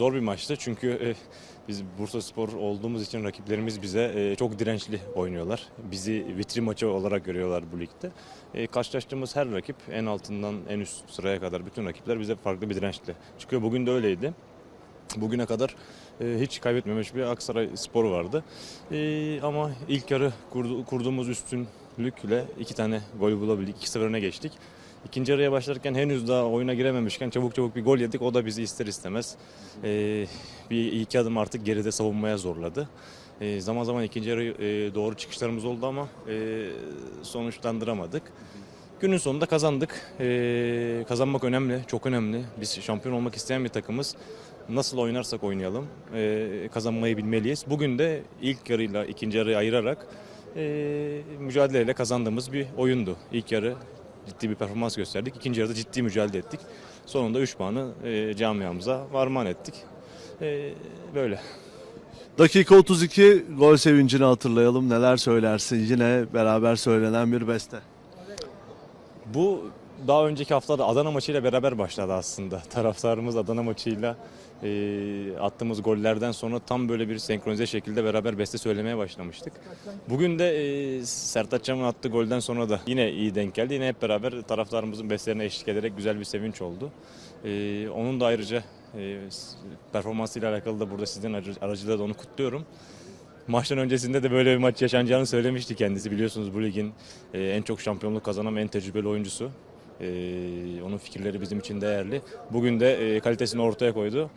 Zor bir maçtı çünkü e, biz Bursa Spor olduğumuz için rakiplerimiz bize e, çok dirençli oynuyorlar. Bizi vitrin maçı olarak görüyorlar bu ligde. E, karşılaştığımız her rakip en altından en üst sıraya kadar bütün rakipler bize farklı bir dirençle çıkıyor. Bugün de öyleydi. Bugüne kadar e, hiç kaybetmemiş bir Aksaray Spor vardı. E, ama ilk yarı kurdu- kurduğumuz üstünlükle iki tane gol bulabildik. 2-0 öne geçtik. İkinci yarıya başlarken henüz daha oyuna girememişken çabuk çabuk bir gol yedik. O da bizi ister istemez e, bir iki adım artık geride savunmaya zorladı. E, zaman zaman ikinci yarı e, doğru çıkışlarımız oldu ama e, sonuçlandıramadık. Günün sonunda kazandık. E, kazanmak önemli, çok önemli. Biz şampiyon olmak isteyen bir takımız. Nasıl oynarsak oynayalım, e, kazanmayı bilmeliyiz. Bugün de ilk yarıyla ikinci yarıyı ayırarak e, mücadeleyle kazandığımız bir oyundu. İlk yarı ciddi bir performans gösterdik. İkinci yarıda ciddi mücadele ettik. Sonunda 3 puanı e, camiamıza varman ettik. E, böyle. Dakika 32 gol sevincini hatırlayalım. Neler söylersin? Yine beraber söylenen bir beste. Bu daha önceki haftada Adana maçıyla beraber başladı aslında. Taraftarımız Adana maçıyla e, attığımız gollerden sonra tam böyle bir senkronize şekilde beraber beste söylemeye başlamıştık. Bugün de e, Sertaç Cam'ın attığı golden sonra da yine iyi denk geldi. Yine hep beraber taraftarımızın bestelerine eşlik ederek güzel bir sevinç oldu. E, onun da ayrıca e, performansıyla alakalı da burada sizin aracı- aracılığıyla da onu kutluyorum. Maçtan öncesinde de böyle bir maç yaşanacağını söylemişti kendisi. Biliyorsunuz bu ligin e, en çok şampiyonluk kazanan en tecrübeli oyuncusu. E, onun fikirleri bizim için değerli. Bugün de e, kalitesini ortaya koydu.